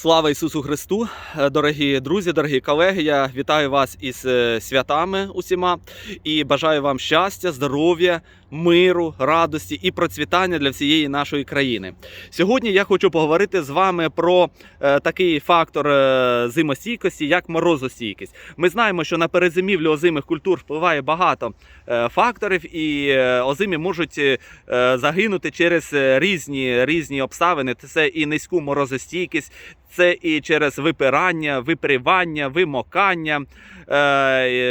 Слава Ісусу Христу, Е, дорогі друзі, дорогі колеги. Я вітаю вас із е, святами усіма і бажаю вам щастя, здоров'я, миру, радості і процвітання для всієї нашої країни. Сьогодні я хочу поговорити з вами про е, такий фактор е, зимостійкості, як морозостійкість. Ми знаємо, що на перезимівлю озимих культур впливає багато е, факторів, і е, озимі можуть е, загинути через різні, різні обставини. Це і низьку морозостійкість. Це і через випирання, випрівання, вимокання,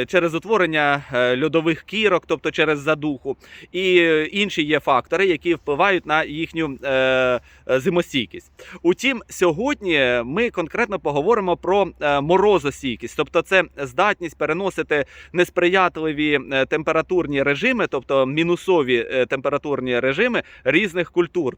через утворення е, льодових кірок, тобто через задуху, і е, інші є фактори, які впливають на їхню е, е, зимостійкість. Утім, сьогодні ми конкретно поговоримо про е, морозостійкість, тобто це здатність переносити несприятливі е, температурні режими, тобто мінусові е, температурні режими різних культур.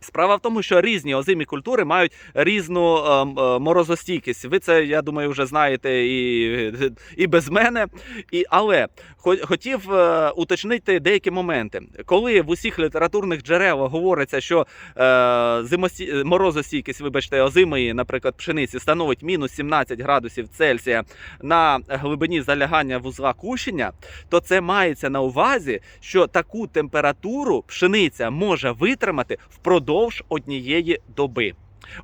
Справа в тому, що різні озимі культури мають різну е, е, морозостійкість. Ви це, я думаю, вже знаєте і, і без мене. І, але хотів е, уточнити деякі моменти. Коли в усіх літературних джерелах говориться, що е, морозостійкість, вибачте, озимої, наприклад, пшениці становить мінус 17 градусів Цельсія на глибині залягання вузла кущення, то це мається на увазі, що таку температуру пшениця може витримати впродовж однієї доби.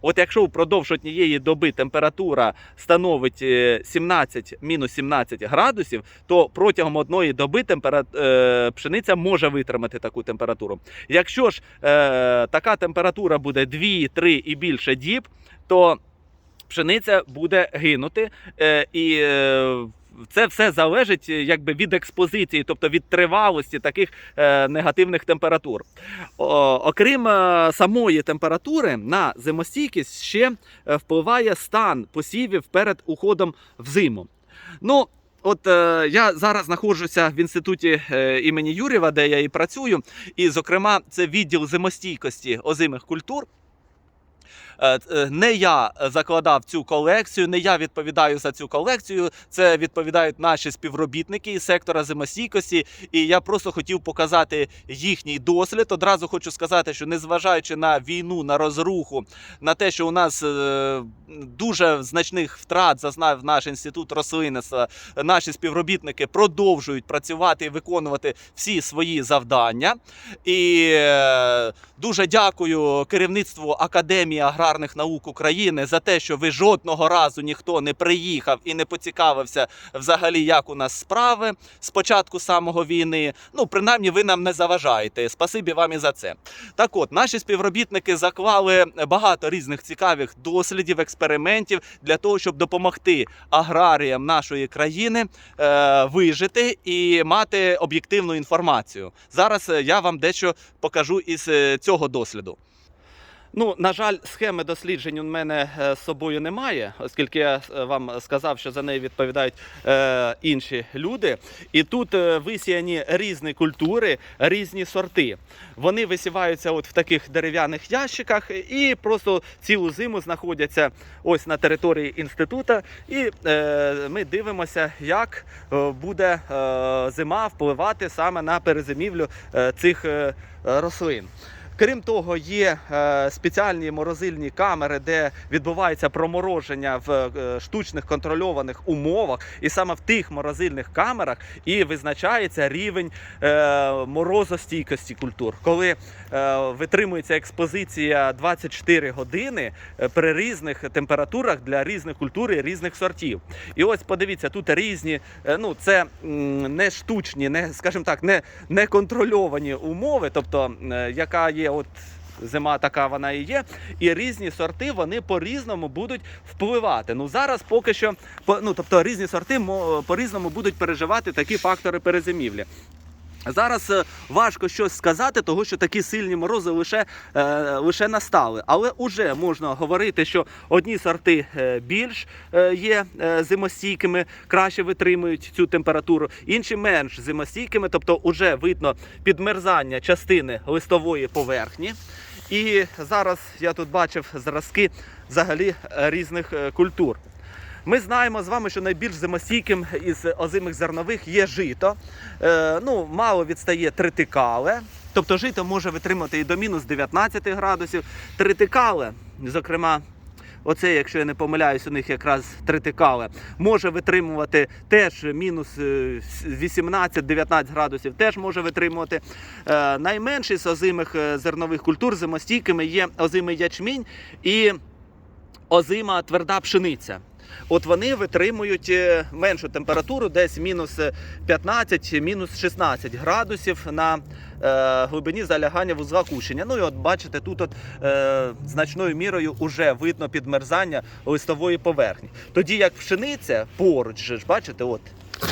От якщо впродовж однієї доби температура становить е, 17 мінус 17 градусів, то протягом одної доби темпера... е, пшениця може витримати таку температуру. Якщо ж е, така температура буде 2, 3 і більше діб, то пшениця буде гинути е, і. Це все залежить е, якби від експозиції, тобто від тривалості таких е, негативних температур. О, окрім е, самої температури, на зимостійкість ще е, впливає стан посівів перед уходом в зиму. Ну, От е, я зараз знаходжуся в інституті е, імені Юрєва, де я і працюю, і, зокрема, це відділ зимостійкості озимих культур. Е, е, Не я закладав цю колекцію, не я відповідаю за цю колекцію. Це відповідають наші співробітники із сектора зимостійкості. І я просто хотів показати їхній дослід. Одразу хочу сказати, що незважаючи на війну, на розруху, на те, що у нас е, дуже значних втрат зазнав наш інститут рослинництва, наші співробітники продовжують працювати і виконувати всі свої завдання. І дуже дякую керівництву Академії аграрних наук України за те, що ви жодного разу ніхто не приїхав і не поцікавився взагалі, як у нас справи з початку самого війни. Ну, принаймні, ви нам не заважаєте. Спасибі вам і за це. Так от, наші співробітники заклали багато різних цікавих дослідів, експериментів для того, щоб допомогти аграріям нашої країни е, вижити і мати об'єктивну інформацію. Зараз е, я вам дещо покажу із е, цього досліду. Ну, на жаль, схеми досліджень у мене е, з собою немає, оскільки я е, вам сказав, що за неї відповідають е, інші люди. І тут е, висіяні різні культури, різні сорти. Вони висіваються от в таких дерев'яних ящиках і просто цілу зиму знаходяться ось на території інституту. І е, ми дивимося, як буде е, зима впливати саме на перезимівлю е, цих е, рослин. Крім того, є е, спеціальні морозильні камери, де відбувається промороження в е, штучних контрольованих умовах, і саме в тих морозильних камерах і визначається рівень е, морозостійкості культур, коли витримується експозиція 24 години при різних температурах для різних культур і різних сортів. І ось подивіться, тут різні, ну це не штучні, не скажімо так, не, не контрольовані умови, тобто яка є от. Зима така вона і є, і різні сорти вони по-різному будуть впливати. Ну зараз поки що, ну тобто різні сорти по-різному будуть переживати такі фактори перезимівлі. Зараз е, важко щось сказати, тому що такі сильні морози лише, е, лише настали. Але вже можна говорити, що одні сорти е, більш е, є зимостійкими, краще витримують цю температуру, інші менш зимостійкими, тобто вже видно підмерзання частини листової поверхні. І зараз я тут бачив зразки взагалі різних культур. Ми знаємо з вами, що найбільш зимостійким із озимих зернових є жито. Е, ну, мало відстає тритикале. Тобто жито може витримати і до мінус 19 градусів. Тритикале, зокрема, Оце, якщо я не помиляюсь, у них якраз тритикале, може витримувати теж мінус е, 18-19 градусів, теж може витримувати. Е, Найменший з озимих е, зернових культур зимостійкими є озимий ячмінь і озима тверда пшениця. От вони витримують е, меншу температуру, десь мінус 15, мінус 16 градусів на е, глибині залягання вузла кущення. Ну і от бачите, тут от, е, значною мірою вже видно підмерзання листової поверхні. Тоді як пшениця поруч, же ж, бачите, от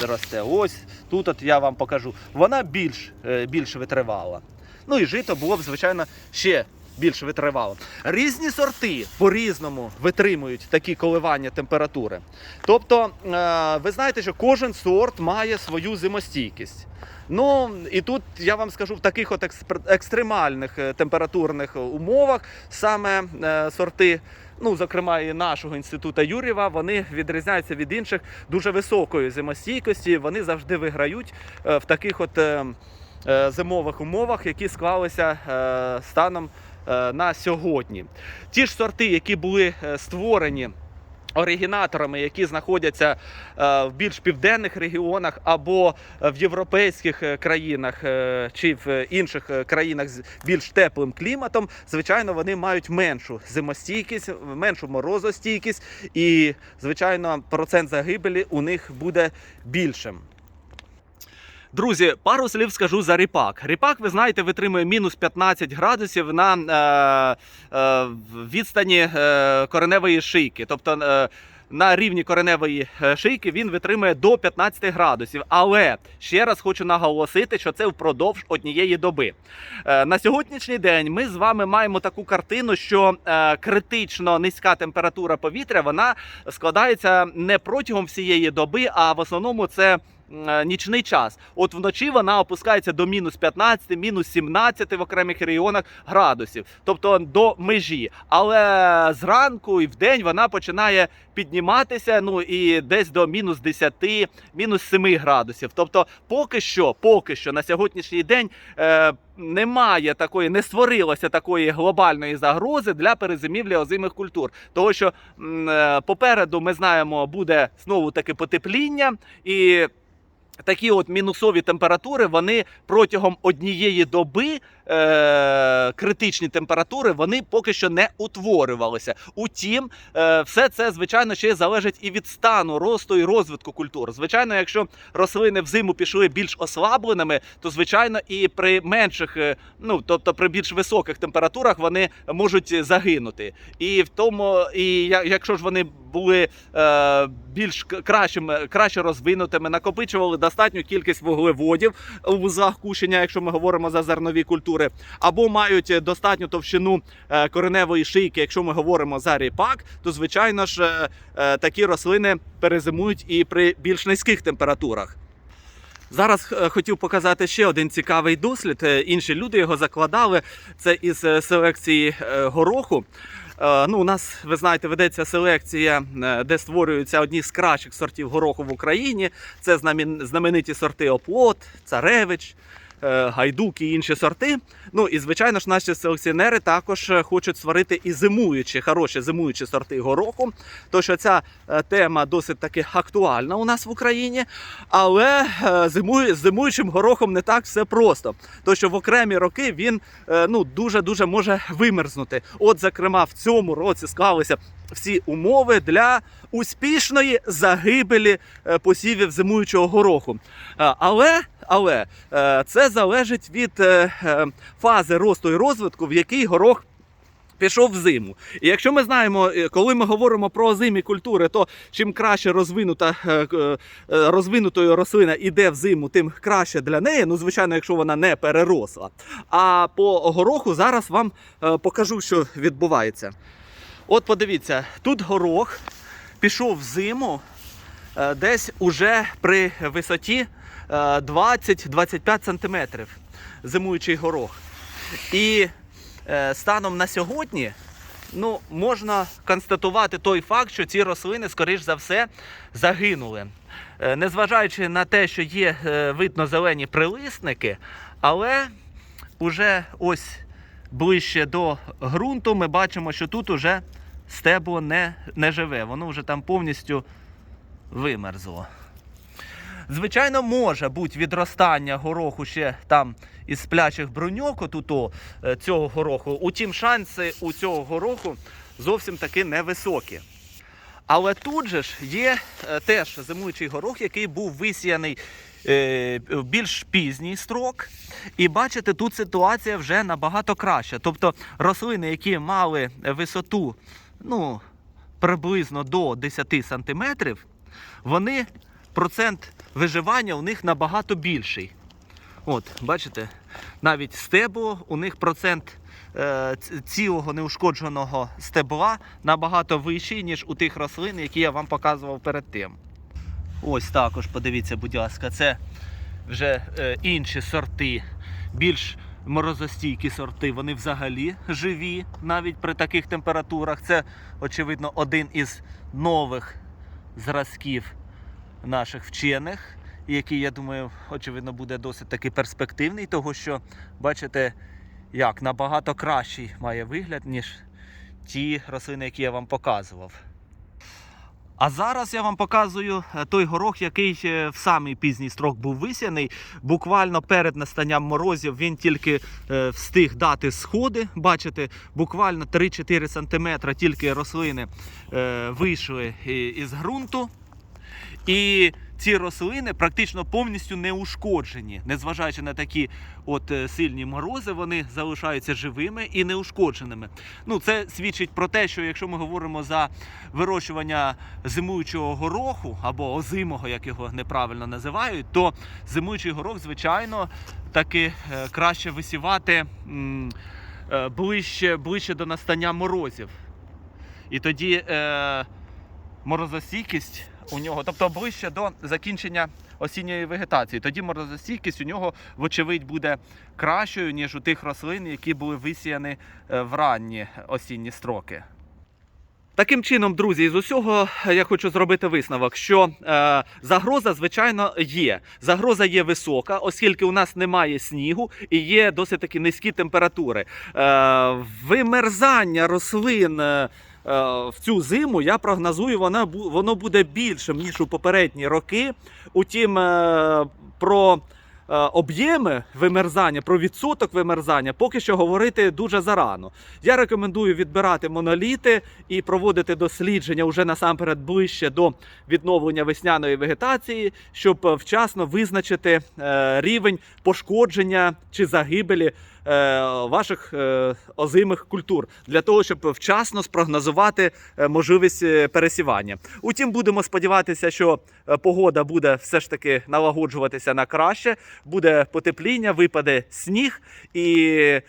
росте. Ось тут от я вам покажу. Вона більш, е, більш витривала. Ну і жито було б, звичайно, ще більш витривало. Різні сорти по-різному витримують такі коливання температури. Тобто, е, ви знаєте, що кожен сорт має свою зимостійкість. Ну і тут я вам скажу в таких от екстремальних е, температурних умовах саме е, сорти. Ну, зокрема, і нашого інституту Юрєва, вони відрізняються від інших дуже високою зимостійкості. Вони завжди виграють в таких от зимових умовах, які склалися станом на сьогодні. Ті ж сорти, які були е, створені. Оригінаторами, які знаходяться е, в більш південних регіонах або в європейських е, країнах е, чи в інших е, країнах з більш теплим кліматом, звичайно, вони мають меншу зимостійкість, меншу морозостійкість, і, звичайно, процент загибелі у них буде більшим. Друзі, пару слів скажу за ріпак. Ріпак, ви знаєте, витримує мінус 15 градусів на е, е, відстані е, кореневої шийки. Тобто е, на рівні кореневої е, шийки він витримує до 15 градусів. Але ще раз хочу наголосити, що це впродовж однієї доби. Е, на сьогоднішній день ми з вами маємо таку картину, що е, критично низька температура повітря вона складається не протягом всієї доби, а в основному це нічний час. От вночі вона опускається до мінус 15, мінус 17 в окремих регіонах градусів, тобто до межі. Але зранку і вдень вона починає підніматися. Ну і десь до мінус 10, мінус 7 градусів. Тобто, поки що, поки що на сьогоднішній день. Е, немає такої, не створилося такої глобальної загрози для перезимівлі озимих культур. Того, що е, попереду ми знаємо, буде знову таки потепління і. Такі от мінусові температури вони протягом однієї доби е, критичні температури вони поки що не утворювалися. Утім, е, все це звичайно ще залежить і від стану росту і розвитку культур. Звичайно, якщо рослини взиму пішли більш ослабленими, то звичайно і при менших, е, ну тобто при більш високих температурах вони можуть загинути. І в тому, і якщо ж вони були е, більш кращими, краще розвинутими, накопичували достатню кількість вуглеводів у вузлах кущення, якщо ми говоримо за зернові культури, або мають е, достатню товщину е, кореневої шийки, якщо ми говоримо за ріпак, то звичайно ж е, такі рослини перезимують і при більш низьких температурах. Зараз хотів показати ще один цікавий дослід. Інші люди його закладали. Це із селекції гороху. Ну, у нас, ви знаєте, ведеться селекція, де створюються одні з кращих сортів гороху в Україні. Це знамениті сорти Оплот, Царевич, Гайдук і інші сорти. Ну і звичайно ж, наші селекціонери також е, хочуть створити і зимуючі, хороші зимуючі сорти гороху. То що ця е, тема досить таки актуальна у нас в Україні. Але е, зимує, з зимуючим горохом не так все просто. То що в окремі роки він е, ну, дуже-дуже може вимерзнути. От, зокрема, в цьому році склалися всі умови для успішної загибелі е, посівів зимуючого гороху. Е, Але, але е, це залежить від фази росту і розвитку, в який горох пішов в зиму. І якщо ми знаємо, коли ми говоримо про озимі культури, то чим краще розвинута розвинутою рослина іде в зиму, тим краще для неї. Ну, звичайно, якщо вона не переросла. А по гороху зараз вам покажу, що відбувається. От подивіться, тут горох пішов в зиму е, десь уже при висоті е, 20-25 сантиметрів. Зимуючий горох. І е, станом на сьогодні ну, можна констатувати той факт, що ці рослини, скоріш за все, загинули. Е, Незважаючи на те, що є е, видно зелені прилисники, але уже ось ближче до ґрунту ми бачимо, що тут уже стебло не, не живе, воно вже там повністю вимерзло. Звичайно, може бути відростання гороху ще там із сплячих бруньок, отуто, е, цього гороху. Утім, шанси у цього гороху зовсім таки невисокі. Але тут же ж є е, теж зимуючий горох, який був висіяний е, в більш пізній строк. І бачите, тут ситуація вже набагато краща. Тобто рослини, які мали висоту ну, приблизно до 10 сантиметрів, вони процент виживання у них набагато більший. От, бачите, навіть стебло, у них процент е, цілого неушкодженого стебла набагато вищий, ніж у тих рослин, які я вам показував перед тим. Ось також подивіться, будь ласка, це вже е, інші сорти, більш морозостійкі сорти, вони взагалі живі навіть при таких температурах. Це, очевидно, один із нових зразків наших вчених, який, я думаю, очевидно, буде досить таки перспективний, того що, бачите, як набагато кращий має вигляд, ніж ті рослини, які я вам показував. А зараз я вам показую е, той горох, який в самий пізній строк був висяний. Буквально перед настанням морозів він тільки е, встиг дати сходи. Бачите, буквально 3-4 см тільки рослини е, вийшли із ґрунту. І ці рослини практично повністю не ушкоджені. Незважаючи на такі от е, сильні морози, вони залишаються живими і неушкодженими. Ну, це свідчить про те, що якщо ми говоримо за вирощування зимуючого гороху або озимого, як його неправильно називають, то зимуючий горох, звичайно, таки е, краще висівати е, ближче, ближче до настання морозів. І тоді е, морозостійкість у нього, тобто ближче до закінчення осінньої вегетації. Тоді морозостійкість у нього, вочевидь, буде кращою, ніж у тих рослин, які були висіяні е, в ранні осінні строки. Таким чином, друзі, з усього я хочу зробити висновок, що е, загроза, звичайно, є. Загроза є висока, оскільки у нас немає снігу і є досить таки низькі температури. Е, вимерзання рослин. Е, В цю зиму я прогнозую, вона воно буде більшим ніж у попередні роки. Утім, е, про е, об'єми вимерзання, про відсоток вимерзання поки що говорити дуже зарано. Я рекомендую відбирати моноліти і проводити дослідження уже насамперед ближче до відновлення весняної вегетації, щоб вчасно визначити рівень пошкодження чи загибелі ваших е, озимих культур для того, щоб вчасно спрогнозувати е, можливість е, пересівання. Утім, будемо сподіватися, що е, погода буде все ж таки налагоджуватися на краще, буде потепління, випаде сніг і. е,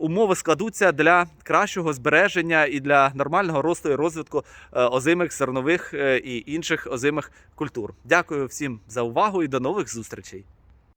Умови складуться для кращого збереження і для нормального росту і розвитку е, озимих зернових е, і інших озимих культур. Дякую всім за увагу і до нових зустрічей.